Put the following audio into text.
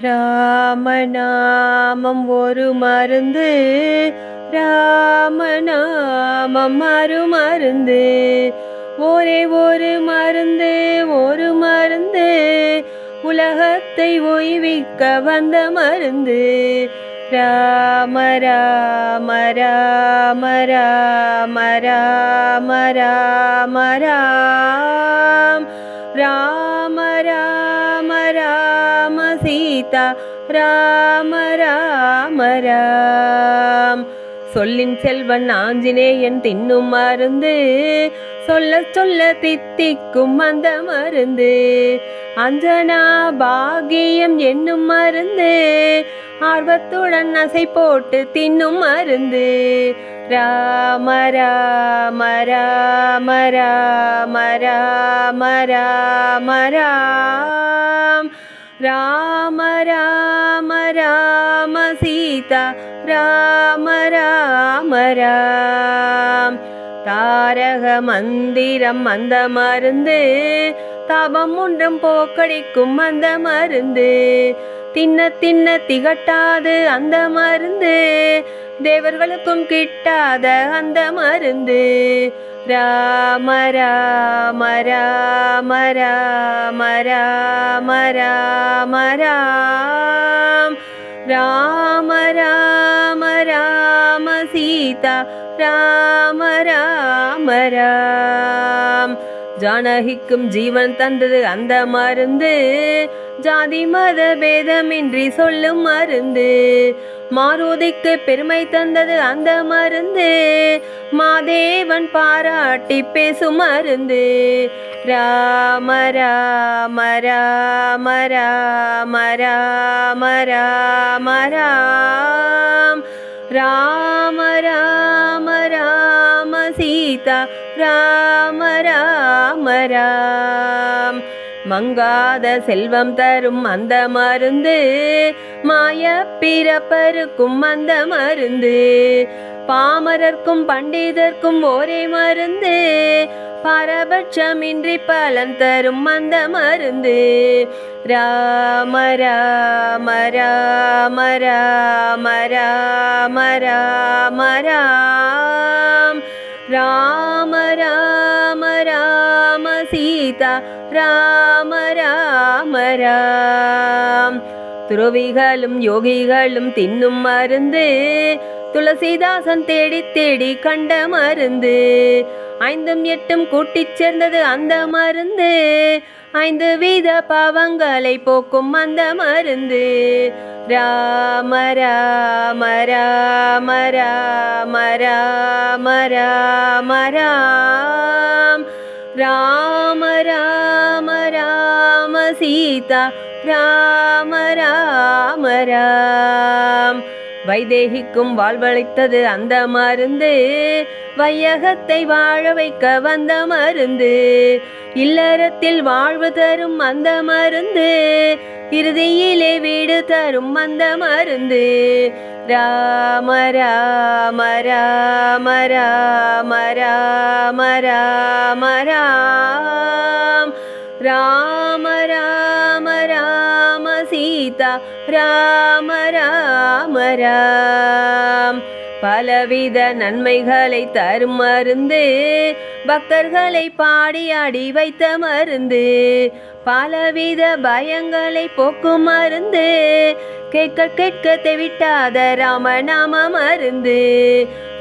ராமநாமம் ஒரு மருந்து ராமநாமம் மறு மருந்து. ஒரே ஒரு மருந்து ஒரு மருந்து உலகத்தை ஓய்விக்க வந்த மருந்து. ராம ராம ராம ராம ராம ராம ராம் சீதா ராம ராம ராம். சொல்லின் செல்வன் ஆஞ்சநேயன் தின்னும் மருந்து. சொல்ல சொல்ல தித்திக்கும் அந்த மருந்து. அஞ்சனா பாகியம் என்னும் மருந்து. ஆர்வத்துடன் அசை போட்டு தின்னும் மருந்து. ராம ராம ராம ராம ராம ராம ராம். ராம ராம ராம சீதா ராம ராம ராம். தாரக மந்திரம் அந்த மருந்து தாபம் ஒன்றும் போக்கடிக்கும் அந்த மருந்து. தின்ன தின்ன திகட்டாது அந்த மருந்து தேவர்களுக்கும் கிட்டாத அந்த மருந்து. ராம ராம ராம ராம ராம ராம ராம் ராம ராம ராம சீதா ராம ராம ராம் ஜானகிக்கும் ஜீவன் தந்தது அந்த மருந்து. ஜாதி மத பேதமின்றி சொல்லும் மருந்து. மாருதிக்கு பெருமை தந்தது அந்த மருந்து. மாதேவன் பாராட்டி பேசும் மருந்து. ராம ராம ராம ராம ராம ராம ராம். ராம ராம ராம சீதா. ராம ராம ராம். மங்காத செல்வம் தரும் அந்த மருந்து. மாய பிறப்பருக்கும் அந்த மருந்து. பாமரர்க்கும் பண்டிதர்க்கும் ஒரே மருந்து. பரபட்சமின்றி பலன் தரும் அந்த மருந்து. ராம ராம ராம ராம ராம ராம ராம். ராம ராம ராம சீதா ராம ராம துறவிகளும் யோகிகளும் தின்னும் மருந்து. துளசிதாசன் தேடி தேடி கண்ட மருந்து. ஐந்தும் எட்டும் கூட்டிச் சேர்ந்தது அந்த மருந்து. ஐந்து வீத பாவங்களை போக்கும் அந்த மருந்து. ராம ராம ராம ராம ராம ராம ராம். ராம. ராம சீதா ராம ராம ராம் வைதேகிக்கும் வாழ்வளித்தது அந்த மருந்து। வையகத்தை வாழ வைக்க வந்த மருந்து. இல்லறத்தில் வாழ்வு தரும் அந்த மருந்து. இறுதியிலே வீடு தரும் அந்த மருந்து. ராம ராம ராம ராம ராம ராம ராம். राम राम ராம சீதா ராம ராம ராம். பலவித நன்மைகளை தரும் மருந்து பக்தர்களை பாடியாடி வைத்த மருந்து பலவித பயங்களை போக்கும் மருந்து கேட்க கேட்க தெவிட்டாத ராமநாம மருந்து.